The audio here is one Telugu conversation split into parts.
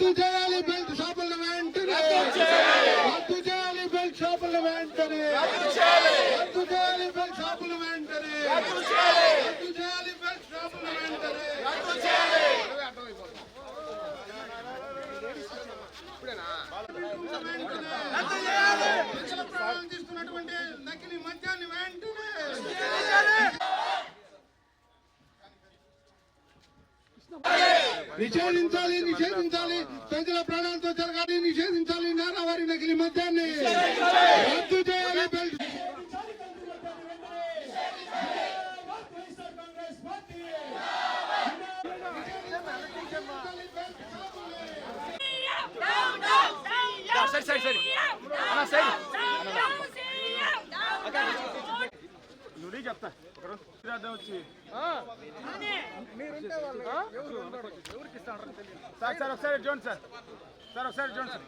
రద్దు చేయాలి బెల్ట్ షాపులను వెంటనే. రద్దు చేయాలి. బెల్ట్ షాపులను వెంటనే. రద్దు చేయాలి బెల్ట్ షాపులను వెంటనే రద్దు చేయాలి బెల్ట్ షాపులను వెంటనే ప్రజల ప్రాణాలు తీస్తున్నటువంటి నకిలీ మద్యాన్ని వెంటనే నిషేధించాలి నిషేధించాలి. ప్రజల ప్రాణాలతో జరగాలి నిషేధించాలి. నేరవారి నకిలీ మద్యాన్ని. రద్దు చేయాలి బెల్ట్. సరే సరే సరే. అన్న సరే. చెప్తా. వచ్చి సార్ సార్ ఒకసారి చూడండి సార్. సార్ ఒకసారి చూడండి సార్.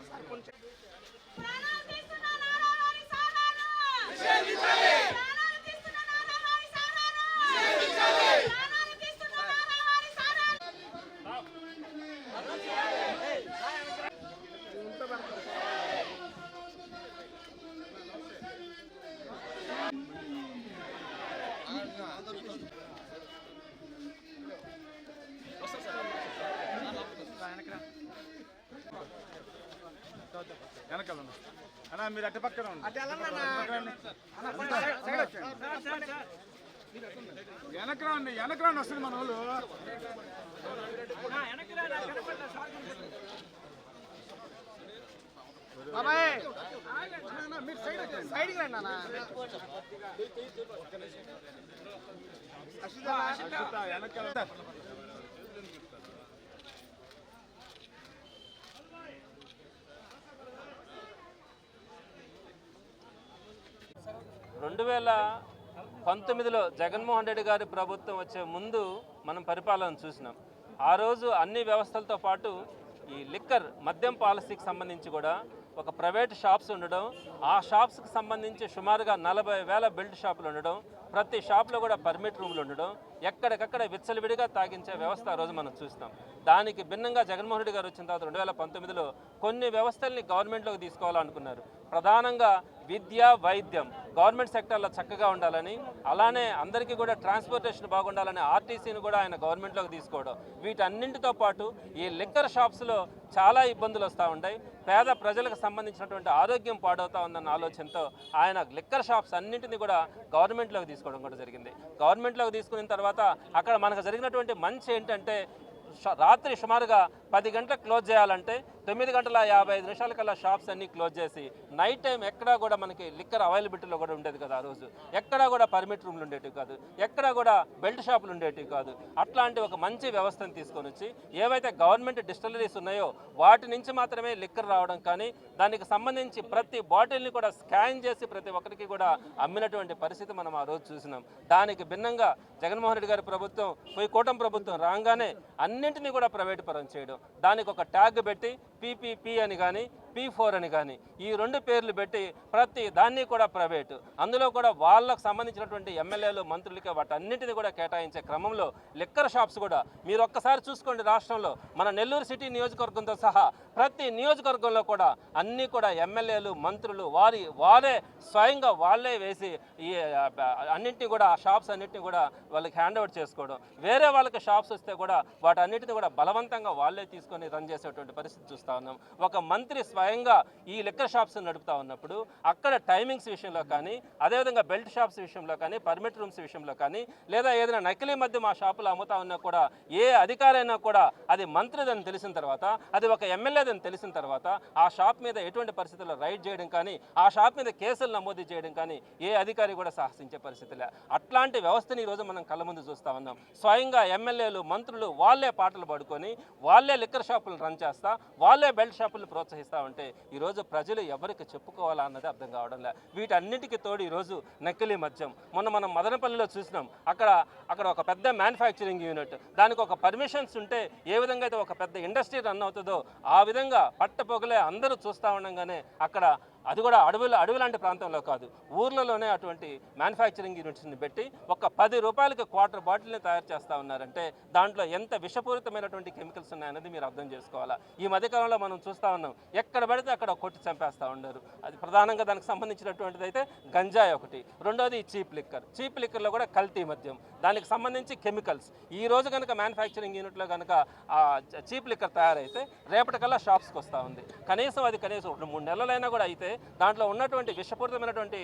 వెనకాల. అన్న మీరు అటు పక్కన ఉండండి. వెనక రండి వెనక రండి వస్తుంది మన వాళ్ళు. అశ్విత, వెనకాల సార్. రెండు రెండు వేల పంతొమ్మిదిలో జగన్మోహన్ రెడ్డి గారి ప్రభుత్వం వచ్చే ముందు మనం పరిపాలన చూసినాం. ఆ రోజు అన్ని వ్యవస్థలతో పాటు ఈ లిక్కర్ మద్యం పాలసీకి సంబంధించి కూడా ఒక ప్రైవేట్ షాప్స్ ఉండడం ఆ షాప్స్కి సంబంధించి సుమారుగా నలభై వేల బెల్ట్ షాపులు ఉండడం ప్రతి షాప్లో కూడా పర్మిట్ రూములు ఉండడం ఎక్కడికక్కడ విచ్చలవిడిగా తాగించే వ్యవస్థ ఆ రోజు మనం చూస్తాం దానికి భిన్నంగా జగన్మోహన్ రెడ్డి గారు వచ్చిన తర్వాత రెండు వేల పంతొమ్మిదిలో కొన్ని వ్యవస్థల్ని గవర్నమెంట్లోకి తీసుకోవాలనుకున్నారు. ప్రధానంగా విద్య వైద్యం గవర్నమెంట్ సెక్టర్లో చక్కగా ఉండాలని అలానే అందరికీ కూడా ట్రాన్స్పోర్టేషన్ బాగుండాలని ఆర్టీసీని కూడా ఆయన గవర్నమెంట్లోకి తీసుకోవడం. వీటన్నింటితో పాటు ఈ లిక్కర్ షాప్స్లో చాలా ఇబ్బందులు వస్తూ ఉంటాయి పేద ప్రజలకు సంబంధించినటువంటి ఆరోగ్యం పాడవుతా ఉందన్న ఆలోచనతో ఆయన లిక్కర్ షాప్స్ అన్నింటినీ కూడా గవర్నమెంట్లోకి తీసుకోవడం కూడా జరిగింది. గవర్నమెంట్లోకి తీసుకున్న తర్వాత అక్కడ మనకు జరిగినటువంటి మంచి ఏంటంటే రాత్రి సుమారుగా పది గంటలకు క్లోజ్ చేయాలంటే తొమ్మిది గంటల యాభై ఐదు నిమిషాల కల్లా షాప్స్ అన్నీ క్లోజ్ చేసి నైట్ టైం ఎక్కడా కూడా మనకి లిక్కర్ అవైలబిలిటీలో కూడా ఉండేది కదా ఆ రోజు. ఎక్కడా కూడా పర్మిట్ రూమ్లు ఉండేటివి కాదు. ఎక్కడా కూడా బెల్ట్ షాపులు ఉండేటివి కాదు. అట్లాంటి ఒక మంచి వ్యవస్థను తీసుకొని వచ్చి ఏవైతే గవర్నమెంట్ డిస్టిలరీస్ ఉన్నాయో వాటి నుంచి మాత్రమే లిక్కర్ రావడం కానీ దానికి సంబంధించి ప్రతి బాటిల్ని కూడా స్కాన్ చేసి ప్రతి ఒక్కరికి కూడా అమ్మినటువంటి పరిస్థితి మనం ఆ రోజు చూసినాం. దానికి భిన్నంగా జగన్మోహన్ రెడ్డి గారి ప్రభుత్వం పోయి కూటమి ప్రభుత్వం రాగానే అన్నింటినీ కూడా ప్రైవేటు పరం చేయడం. దానికి ఒక ట్యాగ్ పెట్టి పీపీపీ అని కానీ పీ ఫోర్ అని కానీ ఈ రెండు పేర్లు పెట్టి ప్రతి దాన్ని కూడా ప్రైవేటు. అందులో కూడా వాళ్ళకు సంబంధించినటువంటి ఎమ్మెల్యేలు మంత్రులకి వాటన్నింటిని కూడా కేటాయించే క్రమంలో లిక్కర్ షాప్స్ కూడా మీరు ఒక్కసారి చూసుకోండి రాష్ట్రంలో. మన నెల్లూరు సిటీ నియోజకవర్గంతో సహా ప్రతి నియోజకవర్గంలో కూడా అన్నీ కూడా ఎమ్మెల్యేలు మంత్రులు వారి వారే స్వయంగా వాళ్ళే వేసి ఈ అన్నింటినీ కూడా ఆ షాప్స్ అన్నింటినీ కూడా వాళ్ళకి హ్యాండ్ ఓవర్ చేసుకోవడం. వేరే వాళ్ళకి షాప్స్ వస్తే కూడా వాటన్నిటిని కూడా బలవంతంగా వాళ్ళే తీసుకొని రన్ చేసేటువంటి పరిస్థితి చూస్తూ ఉన్నాం. ఒక మంత్రి స్వయంగా ఈ లిక్కర్ షాప్స్ నడుపుతా ఉన్నప్పుడు అక్కడ టైమింగ్స్ విషయంలో కానీ అదేవిధంగా బెల్ట్ షాప్స్ విషయంలో కానీ పర్మిట్ రూమ్స్ విషయంలో కానీ లేదా ఏదైనా నకిలీ మధ్య మా షాపులో అమ్ముతా ఉన్నా కూడా ఏ అధికారైనా కూడా అది మంత్రిదని తెలిసిన తర్వాత అది ఒక ఎమ్మెల్యేదని తెలిసిన తర్వాత ఆ షాప్ మీద ఎటువంటి పరిస్థితుల్లో రైడ్ చేయడం కానీ ఆ షాప్ మీద కేసులు నమోదు చేయడం కానీ ఏ అధికారి కూడా సాహసించే పరిస్థితులే అట్లాంటి వ్యవస్థని ఈరోజు మనం కళ్ళ ముందు చూస్తా ఉన్నాం. స్వయంగా ఎమ్మెల్యేలు మంత్రులు వాళ్ళే పాటలు పాడుకొని వాళ్ళే లిక్కర్ షాపులు రన్ చేస్తా వాళ్ళే బెల్ట్ షాపులు ప్రోత్సహిస్తూ ఉంటే ఈరోజు ప్రజలు ఎవరికి చెప్పుకోవాలా అన్నది అర్థం కావడం లే. వీటన్నిటికీ తోడు ఈరోజు నకిలీ మద్యం. మొన్న మనం మదనపల్లిలో చూసినాం. అక్కడ అక్కడ ఒక పెద్ద మ్యానుఫ్యాక్చరింగ్ యూనిట్ దానికి ఒక పర్మిషన్స్ ఉంటే ఏ విధంగా అయితే ఒక పెద్ద ఇండస్ట్రీ రన్ అవుతుందో ఆ విధంగా పట్టపొగలే అందరూ చూస్తూ ఉండగానే అక్కడ అది కూడా అడవులు అడవి లాంటి ప్రాంతంలో కాదు. ఊర్లలోనే అటువంటి మ్యానుఫ్యాక్చరింగ్ యూనిట్స్ని పెట్టి ఒక పది రూపాయలకి క్వార్టర్ బాటిల్ని తయారు చేస్తూ ఉన్నారంటే దాంట్లో ఎంత విషపూరితమైనటువంటి కెమికల్స్ ఉన్నాయన్నది మీరు అర్థం చేసుకోవాలా? ఈ మధ్యకాలంలో మనం చూస్తూ ఉన్నాం. ఎక్కడ పడితే అక్కడ కొట్టి చంపేస్తూ ఉన్నారు. అది ప్రధానంగా దానికి సంబంధించినటువంటిది అయితే గంజాయి ఒకటి. రెండోది చీప్ లిక్కర్ చీప్ లిక్కర్లో కూడా కల్తీ మద్యం. దానికి సంబంధించి కెమికల్స్ ఈ రోజు కనుక మ్యానుఫ్యాక్చరింగ్ యూనిట్లో కనుక ఆ చీప్ లిక్కర్ తయారైతే రేపటికల్లా షాప్స్కి వస్తూ ఉంది. కనీసం అది కనీసం రెండు మూడు నెలలైనా కూడా అయితే దాంట్లో ఉన్నటువంటి విషపూరితమైనటువంటి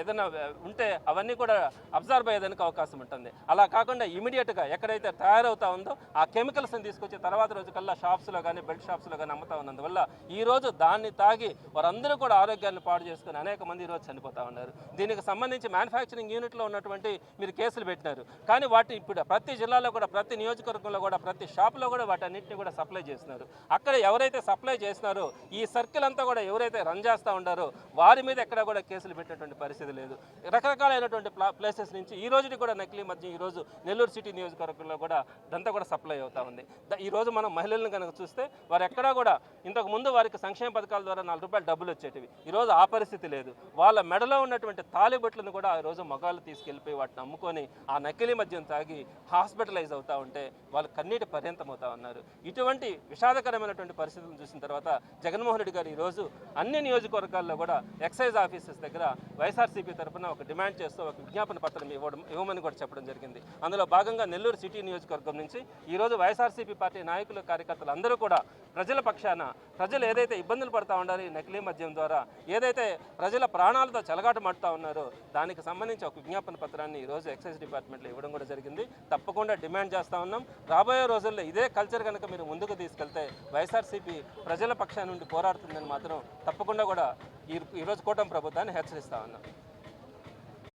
ఏదైనా ఉంటే అవన్నీ కూడా అబ్జర్వ్ అయ్యేదానికి అవకాశం ఉంటుంది. అలా కాకుండా ఇమీడియట్గా ఎక్కడైతే తయారవుతా ఉందో ఆ కెమికల్స్ని తీసుకొచ్చి తర్వాత రోజు కల్లా షాప్స్లో కానీ బెల్ట్ షాప్స్లో కానీ అమ్ముతా ఉన్నందువల్ల ఈ రోజు దాన్ని తాగి వారందరూ కూడా ఆరోగ్యాన్ని పాడు చేసుకుని అనేక మంది ఈరోజు చనిపోతా ఉన్నారు. దీనికి సంబంధించి మ్యానుఫ్యాక్చరింగ్ యూనిట్లో ఉన్నటువంటి మీరు కేసులు పెట్టినారు. కానీ వాటి ఇప్పుడు ప్రతి జిల్లాలో కూడా ప్రతి నియోజకవర్గంలో కూడా ప్రతి షాప్లో కూడా వాటన్నిటిని కూడా సప్లై చేస్తున్నారు. అక్కడ ఎవరైతే సప్లై చేస్తున్నారో ఈ సర్కిల్ అంతా కూడా ఎవరైతే రంజా చేస్తూ ఉండారో. వారి మీద ఎక్కడ కూడా కేసులు పెట్టినటువంటి పరిస్థితి లేదు. రకరకాలైనటువంటి ప్లా ప్లేసెస్ నుంచి ఈ రోజుకి కూడా నకిలీ మధ్య ఈ రోజు నెల్లూరు సిటీ నియోజకవర్గంలో కూడా దంతా కూడా సప్లై అవుతా ఉంది. ఈరోజు ఈ రోజు మనం మహిళలను కనుక చూస్తే వారు ఎక్కడా కూడా ఇంతకు ముందు వారికి సంక్షేమ పథకాల ద్వారా నాలుగు రూపాయలు డబ్బులు వచ్చేటివి. ఈ రోజు ఆ పరిస్థితి లేదు. వాళ్ళ మెడలో ఉన్నటువంటి తాలిబొట్లను కూడా ఆ రోజు మగాళ్ళు తీసుకెళ్ళిపోయి వాటిని అమ్ముకొని ఆ నకిలీ మద్యం తాగి హాస్పిటలైజ్ అవుతా ఉంటే వాళ్ళు కన్నీటి పర్యంతం అవుతా ఉన్నారు. ఇటువంటి విషాదకరమైనటువంటి పరిస్థితులను చూసిన తర్వాత జగన్మోహన్ రెడ్డి గారు ఈరోజు అన్ని నియోజకవర్గాల్లో కూడా ఎక్సైజ్ ఆఫీసెస్ దగ్గర వైఎస్ఆర్సీపీ తరఫున ఒక డిమాండ్ చేస్తూ ఒక విజ్ఞాపన పత్రం ఇవ్వడం ఇవ్వమని కూడా చెప్పడం జరిగింది. అందులో భాగంగా నెల్లూరు సిటీ నియోజకవర్గం నుంచి ఈరోజు వైఎస్ఆర్సీపీ పార్టీ నాయకులు కార్యకర్తలు అందరూ కూడా ప్రజల పక్షాన ప్రజలు ఏదైతే ఇబ్బందులు పడతా ఉండాలి నకిలీ మద్యం ద్వారా ఏదైతే ప్రజల ప్రాణాలతో చెలగాటమాడుతూ ఉన్నారో దానికి సంబంధించి ఒక విజ్ఞాపన పత్రాన్ని ఈరోజు ఎక్సైజ్ డిపార్ట్మెంట్లో ఇవ్వడం కూడా జరిగింది. తప్పకుండా డిమాండ్ చేస్తూ ఉన్నాం. రాబోయే రోజుల్లో ఇదే కల్చర్ కనుక మీరు ముందుకు తీసుకెళ్తే వైఎస్ఆర్సీపీ ప్రజల పక్షాన నుండి పోరాడుతుందని మాత్రం తప్పకుండా కూడా ఈ ఈరోజు కూటమి ప్రభుత్వాన్ని హెచ్చరిస్తా ఉన్నాం.